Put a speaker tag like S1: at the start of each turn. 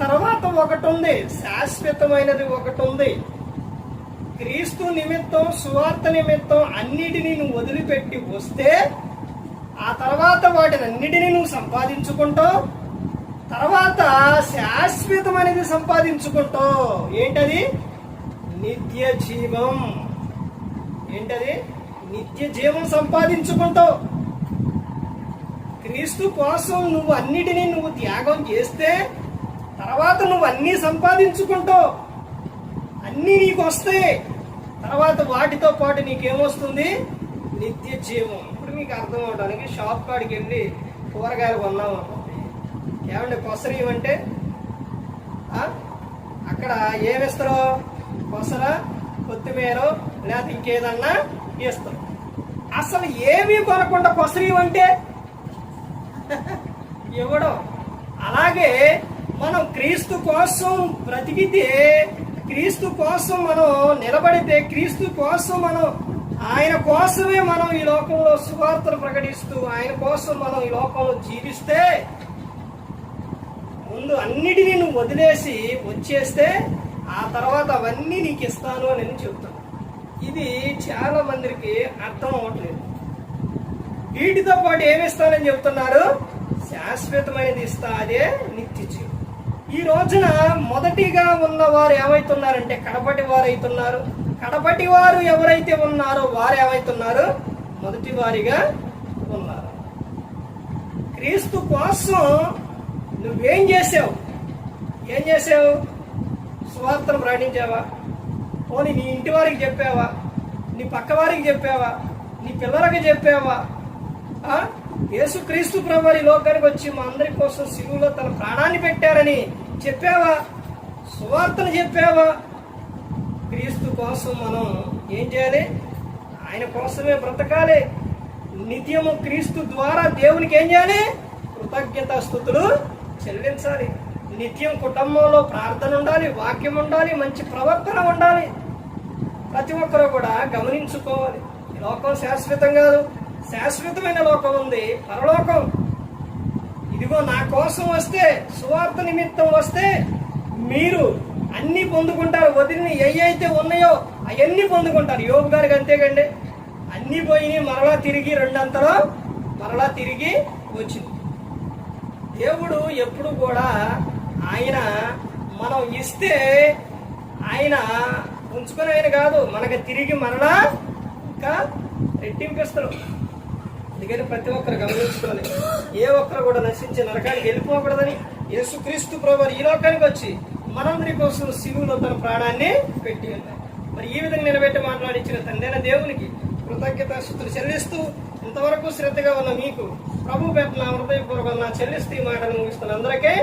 S1: తర్వాత ఒకటి ఉంది శాశ్వతమైనది ఒకటి ఉంది క్రీస్తు నిమిత్తం సువార్త నిమిత్తం అన్నిటినీ నువ్వు వదిలిపెట్టి వస్తే ఆ తర్వాత వాటిని అన్నిటినీ నువ్వు సంపాదించుకుంటావు. తర్వాత శాశ్వతమైనది సంపాదించుకుంటావు. ఏంటది? నిత్య జీవం. ఏంటది? నిత్య జీవం సంపాదించుకుంటావు. క్రీస్తు కోసం నువ్వు అన్నిటినీ నువ్వు త్యాగం చేస్తే తర్వాత నువ్వు అన్నీ సంపాదించుకుంటావు. అన్నీ నీకు వస్తాయి. తర్వాత వాటితో పాటు నీకేమొస్తుంది? నిత్య జీవం. ఇప్పుడు మీకు అర్థం అవడానికి షాప్ కాడికి వెళ్ళి కూరగాయలు కొన్నాం అనుకోండి ఏమంటే కొసరి అంటే అక్కడ ఏమిస్తారు కొసర కొత్తిమీర లేకపోతే ఇంకేదన్నా ఇస్తారు అసలు ఏమీ కొనకుండా కొసరి అంటే ఇవ్వడం అలాగే మనం క్రీస్తు కోసం బ్రతికితే క్రీస్తు కోసం మనం నిలబడితే క్రీస్తు కోసం మనం ఆయన కోసమే మనం ఈ లోకంలో సువార్తను ప్రకటిస్తూ ఆయన కోసం మనం ఈ లోకంలో జీవిస్తే ముందు అన్నిటినీ నువ్వు వదిలేసి వచ్చేస్తే ఆ తర్వాత అవన్నీ నీకు ఇస్తాను అని నేను చెప్తాను. ఇది చాలా మందికి అర్థం అవ్వట్లేదు. వీటితో పాటు ఏమి ఇస్తానని చెప్తున్నారు? శాశ్వతమైనది ఇస్తా అదే నిత్య జీవం. ఈ రోజున మొదటిగా ఉన్న వారు ఏమైతున్నారంటే కడపటి వారు అవుతున్నారు కడపటి వారు ఎవరైతే ఉన్నారో వారు ఏమైతున్నారు? మొదటి వారిగా ఉన్నారు. క్రీస్తు కోసం నువ్వేం చేసావు? ఏం చేసావు? సువార్తను ప్రకటించావా? పోనీ నీ ఇంటి వారికి చెప్పావా? నీ పక్క వారికి చెప్పావా? నీ పిల్లలకి చెప్పావా? యేసుక్రీస్తు ప్రభు ఈ లోకానికి వచ్చి మా అందరి కోసం సిలువులో తన ప్రాణాన్ని పెట్టారని చెప్పావా? సువార్తను చెప్పావా? క్రీస్తు కోసం మనం ఏం చేయాలి? ఆయన కోసమే బ్రతకాలి. నిత్యము క్రీస్తు ద్వారా దేవునికి ఏం చేయాలి? కృతజ్ఞత స్థుతులు చెల్లించాలి. నిత్యం కుటుంబంలో ప్రార్థన ఉండాలి వాక్యం ఉండాలి మంచి ప్రవర్తన ఉండాలి. ప్రతి ఒక్కరూ కూడా గమనించుకోవాలి. లోకం శాశ్వతం కాదు. శాశ్వతమైన లోకం ఉంది. పరలోకం. ఇదిగో నా కోసం వస్తే సువార్త నిమిత్తం వస్తే మీరు అన్ని పొందుకుంటారు. వదిలిని ఏ అయితే ఉన్నాయో అవన్నీ పొందుకుంటారు. యోగు గారికి అంతేకండి. అన్ని పోయి మరలా తిరిగి రెండంతలో మరలా తిరిగి వచ్చింది. దేవుడు ఎప్పుడు కూడా ఆయన మనం ఇస్తే ఆయన ఉంచుకుని ఆయన కాదు. మనకు తిరిగి మరలా ఇంకా రెట్టింపిస్తాడు అందుకని ప్రతి ఒక్కరు గమనించుకోవాలి ఏ ఒక్కరు కూడా నశించి నరకానికి వెళ్ళిపోకూడదని యేసుక్రీస్తు ప్రభు ఈ లోకానికి వచ్చి మనందరి కోసం శివులో తన ప్రాణాన్ని పెట్టి ఉన్నారు మరి ఈ విధంగా నిలబెట్టి మాట్లాడించిన తండ్రైన దేవునికి కృతజ్ఞత శుద్ధులు చెల్లిస్తూ ఇంతవరకు శ్రద్ధగా ఉన్న మీకు ప్రభు పెట్టిన హృదయపూర్వకంగా చెల్లిస్తూ ఈ మాటలు ముగిస్తున్న అందరికీ